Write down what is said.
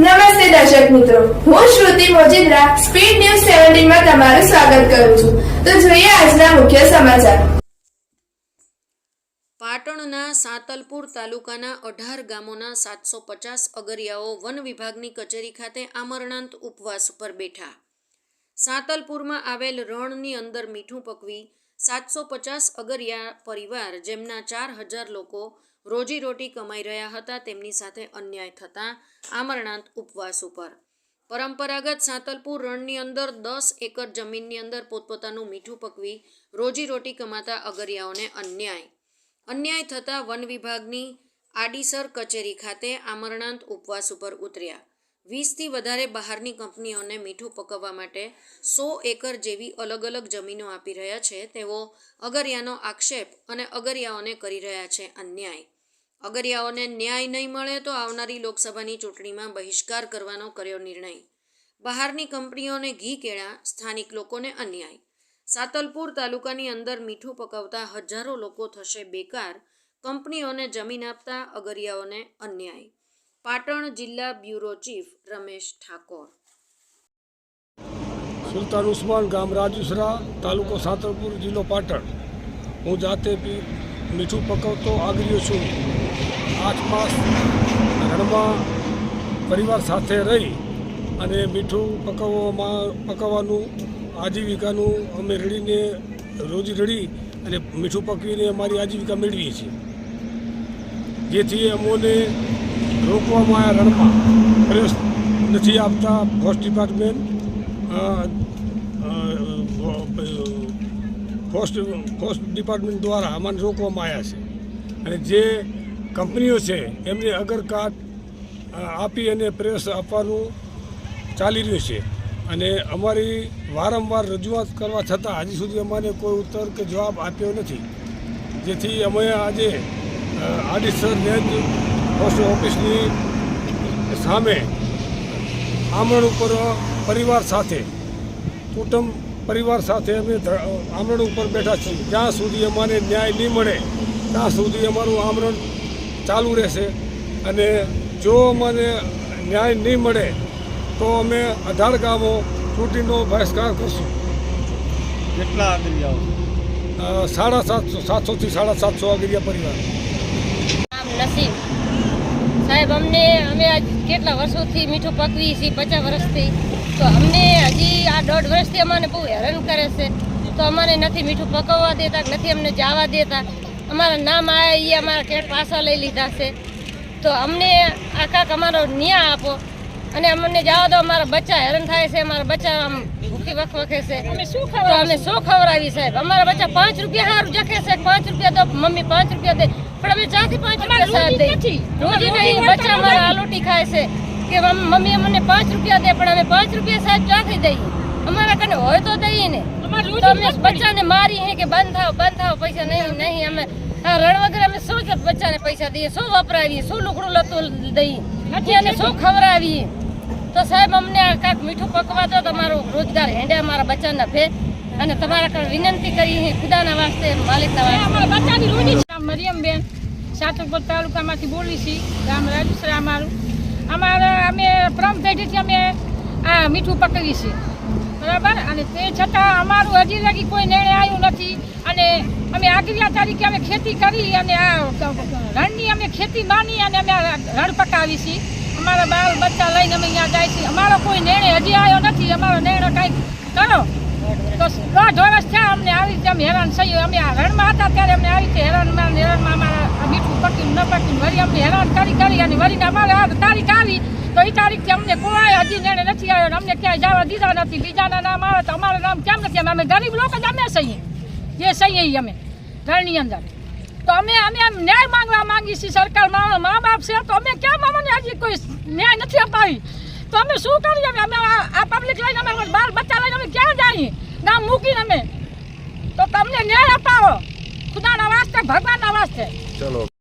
નમસ્તે દર્શક મિત્રો. હું શ્રુતિ મોજીદ્રા, સ્પીડ ન્યૂઝ સેવન્ટીનમાં તમારું સ્વાગત કરું છું. તો જોઈએ આજના મુખ્ય સમાચાર. પાટણના સાતલપુર તાલુકાના અઢાર ગામોના સાતસો પચાસ અગરિયાઓ વન વિભાગની કચેરી ખાતે આમરણાંત ઉપવાસ પર બેઠા. સાતલપુરમાં આવેલ રણની અંદર મીઠું પકવી સાતસો પચાસ અગરિયા પરિવાર જેમના ચાર હજાર લોકો રોજીરોટી કમાઈ રહ્યા હતા, તેમની સાથે અન્યાય થતાં આમરણાંત ઉપવાસ ઉપર. પરંપરાગત સાતલપુર રણની અંદર દસ એકર જમીનની અંદર પોતપોતાનું મીઠું પકવી રોજીરોટી કમાતા અગરિયાઓને અન્યાય. અન્યાય થતાં વન વિભાગની આડીસર કચેરી ખાતે આમરણાંત ઉપવાસ ઉપર ઉતર્યા. વીસથી વધારે બહારની કંપનીઓને મીઠું પકવવા માટે સો એકર જેવી અલગ અલગ જમીનો આપી રહ્યા છે. તેવો અગરિયાનો આક્ષેપ અને અગરિયાઓને કરી રહ્યા છે અન્યાય. અગરિયાઓને ન્યાય નહીં મળે તો આવનારી લોકસભાની ચૂંટણીમાં બહિષ્કાર કરવાનો કર્યો નિર્ણય. બહારની કંપનીઓને ઘી કેળા, સ્થાનિક લોકોને અન્યાય. સાતલપુર તાલુકાની અંદર મીઠું પકવતા હજારો લોકો થશે બેકાર. કંપનીઓને જમીન આપતા અગરિયાઓને અન્યાય. પાટણ જિલ્લા બ્યુરો ચીફ રમેશ ઠાકોર. સુલતાન ઉસ્માન ગામ રાજુસરા, તાલુકો સાતરપુર જિલ્લો પાટણ. હું જાતે મીઠું પકવતો આગળ્યો છું. માસ રણમાં પરિવાર સાથે રહી અને મીઠું પકવવામાં, પકવવાનું, આજીવિકાનું અમે રડીને રોજી રડી અને મીઠું પકવીને અમારી આજીવિકા મેળવીએ છીએ. જેથી અમોને રોકવામાં આવ્યા રણમાં. પ્રવેશ નથી આપતા forest department forest forest department દ્વારા અમને રોકવામાં આવ્યા છે. અને જે કંપનીઓ છે, એમને અગરકાટ આપી અને પ્રેસ આપવાનું ચાલી રહ્યું છે. અને અમારી વારંવાર રજૂઆત કરવા છતાં હજી સુધી અમને કોઈ ઉત્તર કે જવાબ આપ્યો નથી. જેથી અમે આજે આડીસર રેન્જ પોસ્ટ ઓફિસની સામે આમરણ ઉપર પરિવાર સાથે કુટુંબ પરિવાર સાથે અમે આમરણ ઉપર બેઠા છીએ. જ્યાં સુધી અમને ન્યાય નહીં મળે ત્યાં સુધી અમારું આમરણ ચાલુ રહેશે. અને જો અમને ન્યાય નહીં મળે તો અમે અઢાર ગામો ચૂંટણીનો બહિષ્કાર કરશું. કેટલા આગળિયાઓ સાડા સાતસો સાતસોથી સાડા સાતસો આગળિયા પરિવાર. નામ નસીમ. સાહેબ અમને અમે આજ કેટલા વર્ષોથી મીઠું પકવી છીએ પચાસ વર્ષથી. તો અમને હજી આ દોઢ વર્ષથી અમને બહુ હેરાન કરે છે. તો અમને નથી મીઠું પકવવા દેતા નથી અમને જવા દેતા. અમારા નામ આવ્યા એ અમારા કેટ પાછા લઈ લીધા છે. તો અમને આ કાંક અમારો ન્યાય આપો. અને અમને જવા દો અમારા બચ્ચા હેરાન થાય છે અમારા બચ્ચા આમ ભૂખી વખવખે છે. અમે શું તો અમે શું ખવડાવી સાહેબ? અમારા બચ્ચા પાંચ રૂપિયા સારું જખે છે પાંચ રૂપિયા તો મમ્મી પાંચ રૂપિયા દે. પણ અમે ચાથી પાંચ રૂપિયા સાહેબ રોજ નહીં બચ્ચા અમારા આલોટી ખાય છે કે મમ્મી અમને પાંચ રૂપિયા દે પણ અમે પાંચ રૂપિયા સાહેબ ચાથી દઈએ? અમારા કને હોય તો દઈએ ને. તો અમે બચ્ચાને મારી હે કે બંધ થાવ બંધ થાવ પૈસા નહીં નહીં અમે આ રણ વગર અમે શું બચ્ચાને પૈસા દઈએ? શું વપરાવીએ? શું લુકડું લતું દઈએ? નથી અને શું ખવડાવીએ? તો સાહેબ અમને આ કાંક મીઠું પકવા દો તમારો રોજગાર હેંડે અમારા બચ્ચાના ભે. અને તમારા વિનંતી કરી ખુદાના વાસ્તે માલિકના વાસ્તે અમારા બચ્ચાની રોજી છે નામ મરિયમબેન સાતરપુર તાલુકામાંથી બોલી છીએ ગામ રાજુસરા અમારું. અમારે અમે પ્રમ પેઢીથી અમે આ મીઠું પકડી છે. બરાબર? અને તે છતાં અમારું હજી લગી કોઈ નિર્ણય આવ્યું નથી. અને અમે આગ્રિયા તરીકે અમે ખેતી કરી અને આ રણની અમે ખેતી માની અને અમે રણ પકાવી છીએ અમારા બાળ બચ્ચા લઈને અમે અહીંયા જાય છીએ અમારો કોઈ નિર્ણય હજી આવ્યો નથી. અમારો નિર્ણય કંઈક કરો. તો દોઢ વર્ષ થયા અમને આવી રીતે અમે હેરાન થયું અમે રણમાં હતા ત્યારે અમને આવી રીતે હેરાનમાં હેરાનમાં અમારા મીઠું પક્યું ન પક્યું વળી અમને હેરાન કરી કરી અને વળીને અમારે આ તારીખ આવી તો એ તારીખથી અમને કોઈ હજી નિર્ણય નથી આવ્યો અમને ક્યાંય જવા દીધા નથી. બીજાના નામ આવે તો અમારું નામ કેમ નથી અમે ગરીબ લોકો જ અમે સહીએ જે સહીએ અમે ઘરની અંદર. તો અમે અમે ન્યાય માંગવા માંગીએ છીએ સરકાર મા બાપ છે, તો અમે કેમ અમને હજી કોઈ ન્યાય નથી અપાવી? તો અમે શું કરીએ? અમે આ પબ્લિક લઈને અમે બાર જઈએ નામ મૂકીને અમે. તો તમને ન્યાય અપાવો. ખુદાના વાસ્તે ભગવાનના વાસ્તે ચલો.